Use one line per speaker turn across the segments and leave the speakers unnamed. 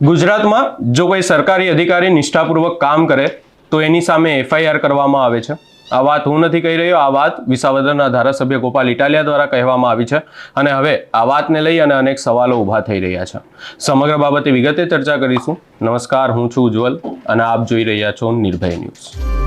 ગુજરાતમાં જો કોઈ સરકારી અધિકારી નિષ્ઠાપૂર્વક કામ કરે, તો એની સામે એફઆઈઆર કરવામાં આવે છે. આ વાત હું નથી કહી રહ્યો, આ વાત વિસાવદરના ધારાસભ્ય ગોપાલ ઇટાલિયા દ્વારા કહેવામાં આવી છે અને હવે આ વાતને લઈ અને અનેક સવાલો ઊભા થઈ રહ્યા છે. સમગ્ર બાબતે વિગતે ચર્ચા કરીશું. નમસ્કાર, હું છું ઉજ્જવલ અને આપ જોઈ રહ્યા છો નિર્ભય ન્યૂઝ.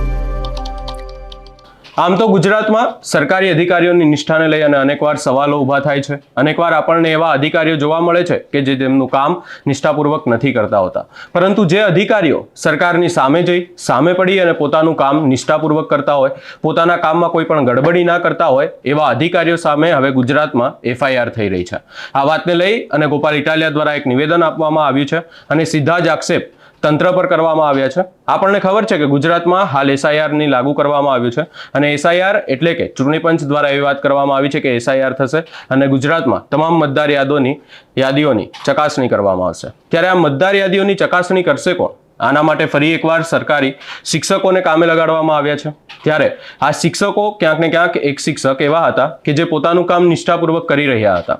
આમ તો ગુજરાતમાં સરકારી અધિકારીઓની નિષ્ઠાને લઈ અને અનેકવાર સવાલો ઊભા થાય છે. અનેકવાર આપણને એવા અધિકારીઓ જોવા મળે છે કે જે તેમનું કામ નિષ્ઠાપૂર્વક નથી કરતા હોતા. પરંતુ જે અધિકારીઓ સરકારની સામે જઈ, સામે પડી અને પોતાનું કામ નિષ્ઠાપૂર્વક કરતા હોય, પોતાના કામમાં કોઈ પણ ગડબડી ના કરતા હોય, એવા અધિકારીઓ સામે હવે ગુજરાતમાં એફઆઈઆર થઈ રહી છે. આ વાતને લઈ અને ગોપાલ ઇટાલિયા દ્વારા એક નિવેદન આપવામાં આવ્યું છે અને સીધા જ આક્ષેપ તંત્ર પર કરવામાં આવ્યા છે. આપણને ખબર છે કે ગુજરાતમાં હાલ એસઆઈઆરની લાગુ કરવામાં આવ્યું છે અને એસઆઈઆર એટલે કે ચૂંટણી પંચ દ્વારા એવી વાત કરવામાં આવી છે કે એસઆઈઆર થશે અને ગુજરાતમાં તમામ મતદાર યાદોની, યાદીઓની ચકાસણી કરવામાં આવશે. ત્યારે આ મતદાર યાદીઓની ચકાસણી કરશે કોણ? આના માટે ફરી એકવાર સરકારી શિક્ષકોને કામે લગાડવામાં આવ્યા છે. ત્યારે આ શિક્ષકો ક્યાંક ને ક્યાંક એક શિક્ષક એવા હતા કે જે પોતાનું કામ નિષ્ઠાપૂર્વક કરી રહ્યા હતા.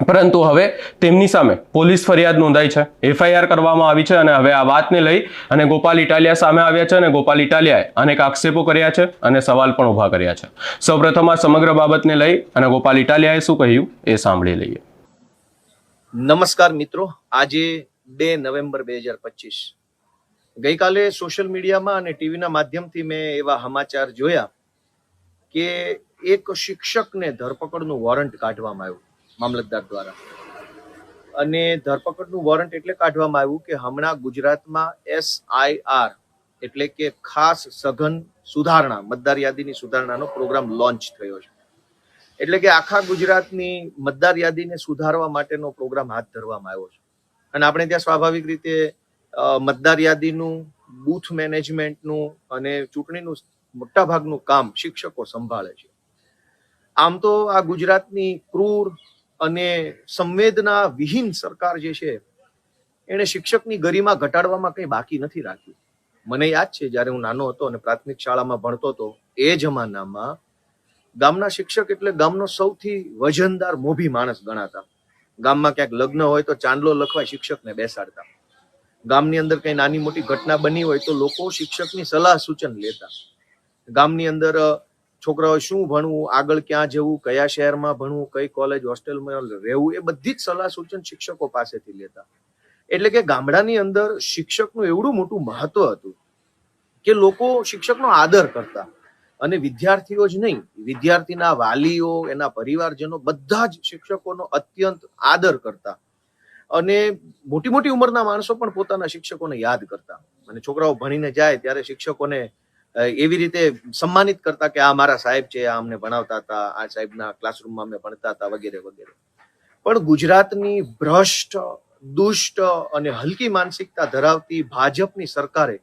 પરંતુ હવે તેમની સામે પોલીસ ફરિયાદ નોંધાઈ છે. એફઆઈઆર કરવામાં આવી છે અને હવે આ વાતને લઈ અને ગોપાલ ઇટાલિયા સામે આવ્યા છે અને ગોપાલ ઇટાલિયાએ અનેક આક્ષેપો કર્યા છે અને સવાલ પણ ઊભા કર્યા છે. સૌપ્રથમ આ સમગ્ર બાબતને લઈ અને ગોપાલ ઇટાલિયાએ શું કહ્યું એ સાંભળી લઈએ.
નમસ્કાર મિત્રો, આજે બે નવેમ્બર બે હજાર પચીસ. ગઈકાલે સોશિયલ મીડિયામાં અને ટીવીના માધ્યમથી મેં એવા સમાચાર જોયા કે એક શિક્ષકને ધરપકડનું વોરંટ કાઢવામાં આવ્યું. મામલતદાર દ્વારા. અને ધરપકડનું વોરંટ એટલે કાઢવામાં આવ્યું કે હમણાં ગુજરાતમાં એસઆઈઆર એટલે કે ખાસ સઘન સુધારણા, મતદાર યાદીની સુધારણાનો પ્રોગ્રામ લોન્ચ થયો છે. એટલે કે આખા ગુજરાતની મતદાર યાદીને સુધારવા માટેનો પ્રોગ્રામ હાથ ધરવામાં આવ્યો છે. અને આપણે ત્યાં સ્વાભાવિક રીતે મતદાર યાદીનું, બૂથ મેનેજમેન્ટનું અને ચૂંટણીનું મોટાભાગનું કામ શિક્ષકો સંભાળે છે. આમ તો આ ગુજરાતની ક્રૂર અને સંવેદના વિહીન સરકાર જે છે, એણે શિક્ષકની ગરિમા ઘટાડવામાં કંઈ બાકી નથી રાખ્યું. મને યાદ છે, જ્યારે હું નાનો હતો અને પ્રાથમિક શાળામાં ભણતો હતો, એ જમાનામાં ગામના શિક્ષક એટલે ગામનો સૌથી વજનદાર મોભી માણસ ગણાતા. ગામમાં ક્યાંક લગ્ન હોય તો ચાંદલો લખવા શિક્ષકને બેસાડતા. ગામની અંદર કઈ નાની મોટી ઘટના બની હોય તો લોકો શિક્ષકની સલાહ સૂચન લેતા. ગામની અંદર છોકરાઓ શું ભણવું, આગળ ક્યાં જવું, કયા શહેરમાં ભણવું, કઈ કોલેજ હોસ્ટેલમાં રહેવું, એ બધી જ સલાહ સૂચન શિક્ષકો પાસેથી લેતા. એટલે કે ગામડાની અંદર શિક્ષકનું એવડું મોટું મહત્વ હતું કે લોકો શિક્ષકનો આદર કરતા અને વિદ્યાર્થીઓ જ નહીં, વિદ્યાર્થીના વાલીઓ, એના પરિવારજનો બધા જ શિક્ષકોનો અત્યંત આદર કરતા. અને મોટી મોટી ઉંમરના માણસો પણ પોતાના શિક્ષકોને યાદ કરતા. અને છોકરાઓ ભણીને જાય ત્યારે શિક્ષકોને એવી રીતે સન્માનિત કરતા કે આ મારા સાહેબ છે, આ અમને ભણાવતા હતા, આ સાહેબના ક્લાસરૂમમાં અમે ભણતા હતા વગેરે વગેરે. પણ ગુજરાતની ભ્રષ્ટ, દુષ્ટ અને હલકી માનસિકતા ધરાવતી ભાજપની સરકારે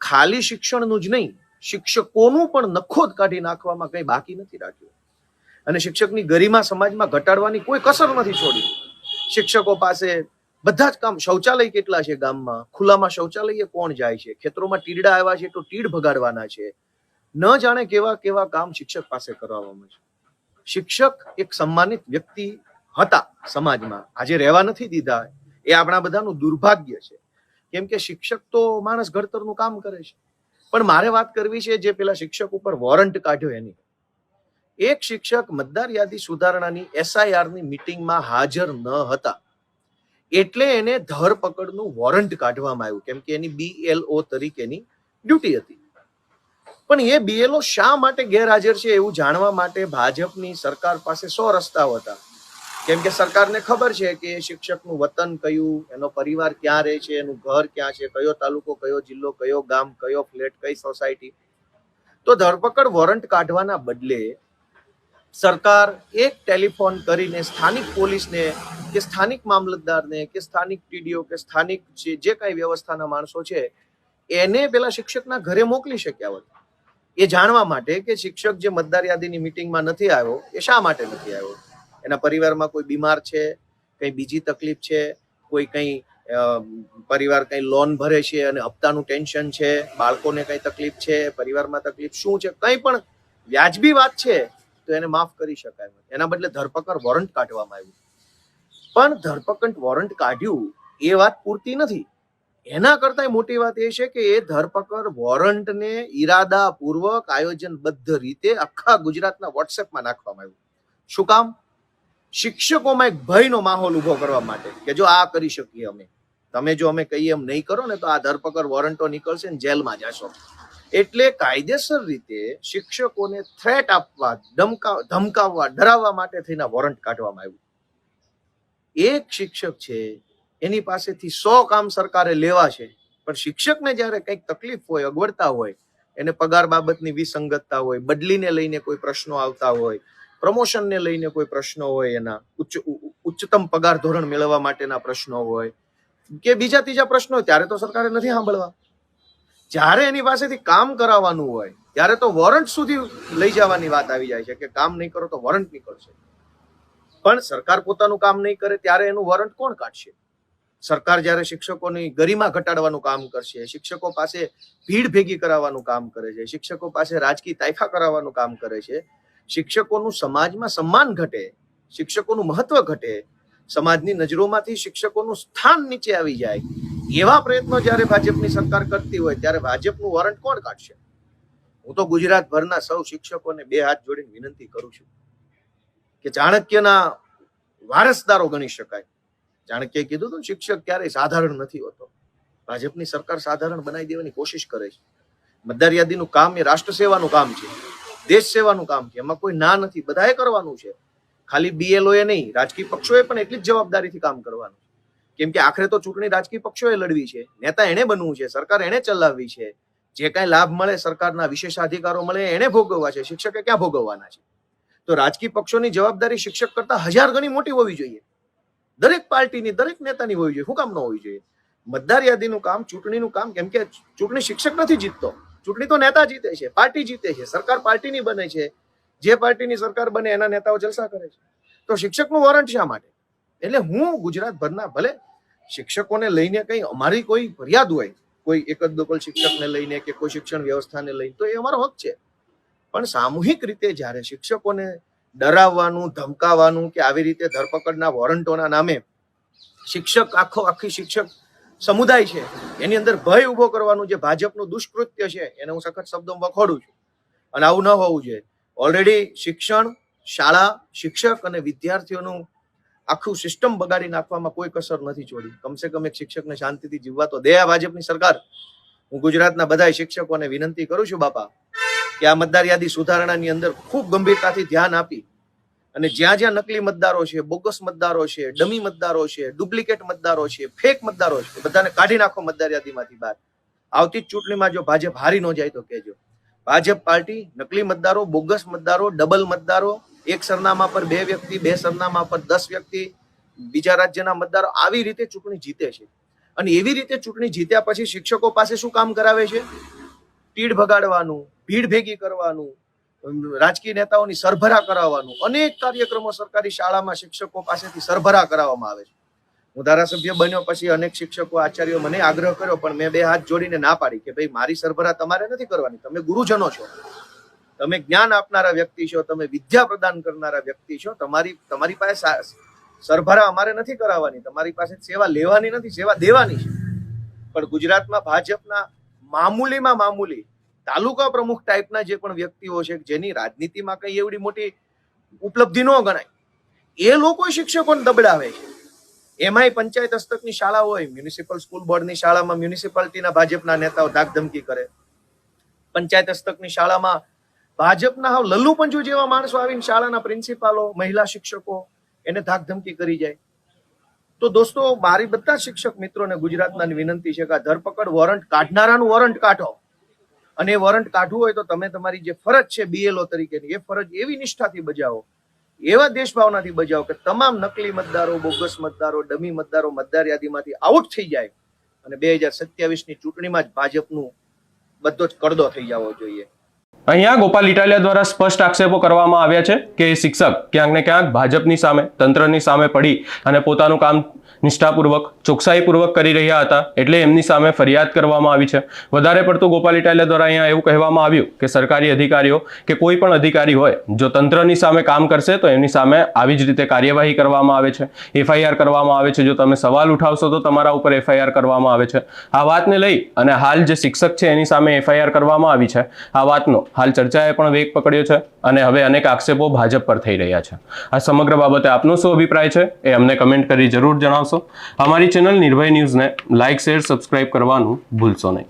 ખાલી શિક્ષણનું જ નહીં, શિક્ષકોનું પણ નખોદ કાઢી નાખવામાં કંઈ બાકી નથી રાખ્યું. અને શિક્ષકની ગરિમા સમાજમાં ઘટાડવાની કોઈ કસર નથી છોડી. શિક્ષકો પાસે બધા જ કામ શૌચાલય કેટલા છે ગામમાં? ખુલ્લામાં શૌચાલય કોણ જાય છે? ખેતરોમાં ટીડા આવ્યા છે તો ટીડ ભગાડવાના છે. ન જાણે કેવા કેવા કામ શિક્ષક પાસે કરવામાં છે. શિક્ષક એક સન્માનિત વ્યક્તિ હતા સમાજમાં. આજે રહેવા નથી દીધા. એ આપણા બધાનું દુર્ભાગ્ય છે. કેમ કે શિક્ષક તો માણસ ઘડતરનું કામ કરે છે. પણ મારે વાત કરવી છે જે પેલા શિક્ષક ઉપર વોરંટ કાઢ્યો એની. એક શિક્ષક મતદાર યાદી સુધારણાની એસઆઈઆરની મિટિંગમાં હાજર ન હતા. એટલે એને ધરપકડનું વોરંટ કાઢવામાં આવ્યું, કેમ કે એની બીએલઓ તરીકેની ડ્યુટી હતી. પણ એ બીએલઓ શા માટે ગેરહાજર છે એવું જાણવા માટે ભાજપની સરકાર પાસે સો રસ્તાઓ હતા. કેમ કે સરકારને ખબર છે કે શિક્ષકનું વતન કયું, એનો પરિવાર ક્યાં રહે છે, એનું ઘર ક્યાં છે, કયો તાલુકો, કયો જિલ્લો, કયો ગામ, કયો ફ્લેટ, કઈ સોસાયટી. તો ધરપકડ વોરંટ કાઢવાના બદલે સરકાર એક ટેલિફોન કરીને સ્થાનિક પોલીસને કે સ્થાનિક મામલતદારને કે સ્થાનિક ટીડીઓ કે સ્થાનિક જે જે કાંઈ વ્યવસ્થાના માણસો છે, એને પેલા શિક્ષકના ઘરે મોકલી શક્યા હોત. એ જાણવા માટે કે શિક્ષક જે મતદાર યાદીની મિટિંગમાં નથી આવ્યો, એ શા માટે નથી આવ્યો? એના પરિવારમાં કોઈ બીમાર છે, કંઈ બીજી તકલીફ છે, કોઈ કંઈ પરિવાર કંઈ લોન ભરે છે અને હપ્તાનું ટેન્શન છે, બાળકોને કંઈ તકલીફ છે, પરિવારમાં તકલીફ શું છે, કંઈ પણ વ્યાજબી વાત છે તો એને માફ કરી શકાય એના બદલે ધરપકડ વોરંટ કાઢવામાં આવ્યું. પણ ધરપકડ વોરંટ કાઢ્યું એ વાત પૂરતી નથી. એના કરતા મોટી વાત એ છે કે એ ધરપકડ વોરંટને ઈરાદાપૂર્વક આયોજનબદ્ધ રીતે આખા ગુજરાતના વોટ્સએપમાં નાખવામાં આવ્યું. શું કામ? શિક્ષકોમાં એક ભયનો માહોલ ઊભો કરવા માટે કે જો આ કરી શકીએ અમે. તમે જો અમે કહીએ એમ નહીં કરો ને તો આ ધરપકડ વોરંટો નીકળશે ને જેલમાં જશો એટલે કાયદેસર રીતે શિક્ષકોને થ્રેટ આપવા, ધમકા, ધમકાવવા, ડરાવવા માટે થઈને વોરંટ કાઢવામાં આવ્યું. એક શિક્ષક છે, એની પાસેથી સો કામ સરકારે લેવા છે, પણ શિક્ષકને જ્યારે કંઈક તકલીફ હોય, અગવડતા હોય, એને પગાર બાબતની વિસંગતતા હોય, બદલીને લઈને કોઈ પ્રશ્નો આવતા હોય, પ્રમોશનને લઈને કોઈ પ્રશ્નો હોય, એના ઉચ્ચ, ઉચ્ચતમ પગાર ધોરણ મેળવવા માટેના પ્રશ્નો હોય, કે બીજા ત્રીજા પ્રશ્નો ત્યારે તો સરકારે નથી સાંભળવા. જ્યારે એની પાસેથી કામ કરાવવાનું હોય, ત્યારે તો વોરંટ સુધી લઈ જવાની વાત આવી જાય છે કે કામ નહીં કરો તો વોરંટ નીકળશે. પણ સરકાર પોતાનું કામ નહીં કરે ત્યારે એનું વોરંટ કોણ કાઢશે? સરકાર જ્યારે શિક્ષકોની ગરિમા ઘટાડવાનું કામ કરશે, શિક્ષકો પાસે ભીડ ભેગી કરાવવાનું કામ કરે છે, શિક્ષકો પાસે રાજકીય તાયફા કરાવવાનું કામ કરે છે, શિક્ષકોનું સમાજમાં સન્માન ઘટે, શિક્ષકોનું મહત્વ ઘટે, સમાજની નજરોમાંથી શિક્ષકોનું સ્થાન નીચે આવી જાય એવા પ્રયત્નો જ્યારે ભાજપની સરકાર કરતી હોય, ત્યારે ભાજપનું વોરંટ કોણ કાઢશે? હું તો ગુજરાતભરના સૌ શિક્ષકોને બે હાથ જોડીને વિનંતી કરું છું કે ચાણક્યના વારસદારો ગણી શકાય. ચાણક્યએ કીધું હતું, શિક્ષક ક્યારેય સાધારણ નથી હોતો. ભાજપની સરકાર સાધારણ બનાવી દેવાની કોશિશ કરે છે. મતદાર યાદીનું કામ એ રાષ્ટ્ર સેવાનું કામ છે દેશ સેવાનું કામ છે. એમાં કોઈ ના નથી. બધાએ કરવાનું છે. ખાલી બીએલઓ એ નહીં, રાજકીય પક્ષોએ પણ એટલી જ જવાબદારીથી કામ કરવાનું કેમ કે આખરે તો ચૂંટણી રાજકીય પક્ષોએ લડવી છે. નેતા એણે બનવું છે. સરકાર એણે ચલાવવી છે. જે કાંઈ લાભ મળે, સરકારના વિશેષાધિકારો મળે, એણે ભોગવવા છે. શિક્ષકે ક્યાં ભોગવવાના છે? તો રાજકીય પક્ષોની જવાબદારી શિક્ષક કરતા હજાર ગણી મોટી હોવી જોઈએ. દરેક પાર્ટીની, દરેક નેતાની હોવી જોઈએ. શું કામ ન હોવી જોઈએ? મતદાર યાદીનું કામ, ચૂંટણીનું કામ, કેમ કે ચૂંટણી શિક્ષક નથી જીતતો. ચૂંટણી તો નેતા જીતે છે. પાર્ટી જીતે છે. સરકાર પાર્ટીની બને છે. જે પાર્ટીની સરકાર બને, એના નેતાઓ જલસા કરે છે. તો શિક્ષકનું વોરંટ શા માટે? એટલે હું ગુજરાતભરના ભલે શિક્ષકોને લઈને કંઈ અમારી કોઈ ફરિયાદ હોય, કોઈ એક જ દોકલ શિક્ષકને લઈને કે કોઈ શિક્ષણ વ્યવસ્થાને લઈને, તો એ અમારો હક છે. પણ સામૂહિક રીતે જ્યારે શિક્ષકોને ડરાવવાનું, ધમકાવવાનું કે આવી રીતે ધરપકડના વોરંટોના નામે શિક્ષક, આખો આખી શિક્ષક સમુદાય છે, એની અંદર ભય ઊભો કરવાનું જે ભાજપનું દુષ્કૃત્ય છે, એને હું સખત શબ્દો વખોડું છું. અને આવું ન હોવું જોઈએ. ઓલરેડી શિક્ષણ, શાળા, શિક્ષક અને વિદ્યાર્થીઓનું આખું સિસ્ટમ બગાડી નાખવામાં કોઈ કસર નથી છોડી. કમસે કમ એક શિક્ષકને શાંતિથી જીવવા તો દે ભાજપની સરકાર. હું ગુજરાતના બધા શિક્ષકોને વિનંતી કરું છું બાપા, કે આ મતદાર યાદી સુધારણાની અંદર ખૂબ ગંભીરતાથી ધ્યાન આપી. અને જ્યાં જ્યાં નકલી મતદારો છે, બોગસ મતદારો છે, ડમી મતદારો છે, ડુપ્લિકેટ મતદારો છે, ફેક મતદારો છે બધાને કાઢી નાખો મતદાર યાદીમાંથી બહાર. આવતી જ ચૂંટણીમાં જો ભાજપ હારી ન જાય તો કહેજો. ભાજપ પાર્ટી નકલી મતદારો, બોગસ મતદારો, ડબલ મતદારો એક સરનામા પર બે વ્યક્તિ, બે સરનામા પર દસ વ્યક્તિ, બીજા રાજ્યના મતદારો આવી રીતે ચૂંટણી જીતે છે. અને એવી રીતે ચૂંટણી જીત્યા પછી શિક્ષકો પાસે શું કામ કરાવે છે? તીડ ભગાડવાનું, ભીડ ભેગી કરવાનું રાજકીય નેતાઓની સરભરા કરાવવાનું. અનેક કાર્યક્રમો સરકારી શાળામાં શિક્ષકો પાસેથી સરભરા કરાવવામાં આવે છે. હું ધારાસભ્ય બન્યો પછી અનેક શિક્ષકો, આચાર્યો મને આગ્રહ કર્યો, પણ મેં બે હાથ જોડીને ના પાડી કે, ભાઈ, મારી સરભરા તમારે નથી કરવાની. તમે ગુરુજનો છો. તમે જ્ઞાન આપનારા વ્યક્તિ છો, તમે વિદ્યા પ્રદાન કરનારા વ્યક્તિ છો, તમારી તમારી પાસે સરભરા અમારે નથી કરાવવાની, તમારી પાસે સેવા લેવાની નથી, સેવા દેવાની છે. પણ ગુજરાતમાં ભાજપના મામૂલીમાં મામૂલી, તાલુકા પ્રમુખ ટાઈપના જે પણ વ્યક્તિઓ છે, જેની રાજનીતિમાં કઈ એવડી મોટી ઉપલબ્ધિ ન ગણાય, એ લોકો શિક્ષકોને દબડાવે છે. એમાંય પંચાયત હસ્તકની શાળા હોય મ્યુનિસિપલ સ્કૂલ બોર્ડની શાળામાં મ્યુનિસિપાલિટીના ભાજપના નેતાઓ ધાકધમકી કરે. પંચાયત હસ્તકની શાળામાં ભાજપના હાવ લલ્લુ પંજુ જેવા માણસો આવીને શાળાના પ્રિન્સિપાલો, મહિલા શિક્ષકો, એને ધાકધમકી કરી જાય. તો દોસ્તો, મારી બધા શિક્ષક મિત્રોને ગુજરાતના વિનંતી છે કે ધરપકડ વોરંટ કાઢનારાનું વોરંટ કાઢો. અને એ વોરંટ કાઢવું હોય તો તમે તમારી જે ફરજ છે બીએલઓ તરીકેની, એ ફરજ એવી નિષ્ઠાથી બજાવો, એવા દેશભાવનાથી બજાવો કે તમામ નકલી મતદારો, બોગસ મતદારો, ડમી મતદારો મતદાર યાદીમાંથી આઉટ થઈ જાય. અને બે હજાર સત્યાવીસની ચૂંટણીમાં જ ભાજપનું બધો જ કડદો થઈ જવો જોઈએ.
અહીંયા ગોપાલ ઇટાલિયા દ્વારા સ્પષ્ટ આક્ષેપો કરવામાં આવ્યા છે કે શિક્ષક ક્યાંક ને ક્યાંક ભાજપની સામે, તંત્રની સામે પડી અને પોતાનું કામ નિષ્ઠાપૂર્વક, ચોકસાઈપૂર્વક કરી રહ્યા હતા એટલે એમની સામે ફરિયાદ કરવામાં આવી છે. વધારે પડતું ગોપાલ ઇટાલિયા દ્વારા અહીંયા એવું કહેવામાં આવ્યું કે સરકારી અધિકારીઓ કે કોઈ પણ અધિકારી હોય, જો તંત્રની સામે કામ કરશે તો એમની સામે આવી જ રીતે કાર્યવાહી કરવામાં આવે છે. એફઆઈઆર કરવામાં આવે છે. જો તમે સવાલ ઉઠાવશો તો તમારા ઉપર એફઆઈઆર કરવામાં આવે છે. આ વાતને લઈ અને હાલ જે શિક્ષક છે એની સામે એફઆઈઆર કરવામાં આવી છે. આ વાતનો હાલ ચર્ચાએ પણ વેગ પકડ્યો છે અને હવે અનેક આક્ષેપો ભાજપ પર થઈ રહ્યા છે. આ સમગ્ર બાબતે આપનો શું અભિપ્રાય છે એ અમને કમેન્ટ કરી જરૂર જણાવશો. અમારી ચેનલ નિર્ભય ન્યૂઝને લાઇક, શેર, સબસ્ક્રાઇબ કરવાનું ભૂલશો નહીં.